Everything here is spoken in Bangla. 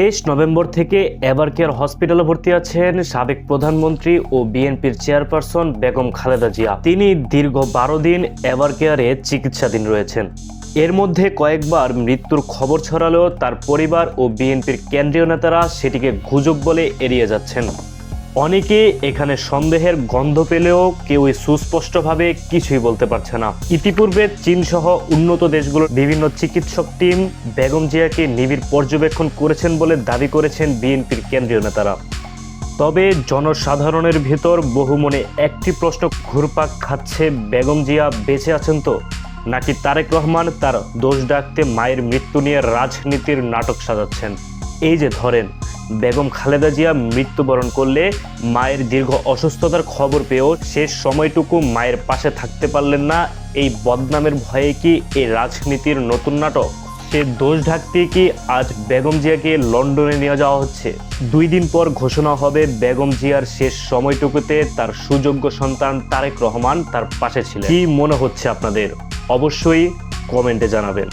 তেইশ নভেম্বর থেকে এভার কেয়ার হসপিটালে ভর্তি আছেন সাবেক প্রধানমন্ত্রী ও বিএনপির চেয়ারপারসন বেগম খালেদা জিয়া। তিনি দীর্ঘ বারো দিন এভার কেয়ারে চিকিৎসাধীন রয়েছেন। এর মধ্যে কয়েকবার মৃত্যুর খবর ছড়ালেও তার পরিবার ও বিএনপির কেন্দ্রীয় নেতারা সেটিকে গুজব বলে এড়িয়ে যাচ্ছেন। অনেকে এখানে সন্দেহের গন্ধ পেলেও কেউই সুস্পষ্টভাবে কিছুই বলতে পারছে না। ইতিপূর্বে চীন সহ উন্নত দেশগুলোর বিভিন্ন চিকিৎসক টিম বেগম জিয়াকে নিবিড় পর্যবেক্ষণ করেছেন বলে দাবি করেছেন বিএনপির কেন্দ্রীয় নেতারা। তবে জনসাধারণের ভেতর বহু মনে একটি প্রশ্ন ঘুরপাক খাচ্ছে বেগম জিয়া, বেঁচে আছেন তো? নাকি তারেক রহমান তার দোষ ডাকতে মায়ের মৃত্যু নিয়ে রাজনীতির নাটক সাজাচ্ছেন? এই যে ধরেন বেগম খালেদা জিয়া মৃত্যুবরণ করলে মায়ের দীর্ঘ অসুস্থতার খবর পেয়েও শেষ সময়টুকু মায়ের পাশে থাকতে পারলেন না। এই বদনামের ভয়ে কি এই রাজনীতির নতুন নাটক? সে দোষ ঢাকতে কি আজ বেগম জিয়াকে লন্ডনে নিয়ে যাওয়া হচ্ছে? দুই দিন পর ঘোষণা হবে বেগম জিয়ার শেষ সময়টুকুতে তার সুযোগ্য সন্তান তারেক রহমান তার পাশে ছিলেন। কি মনে হচ্ছে আপনাদের? অবশ্যই কমেন্টে জানাবেন।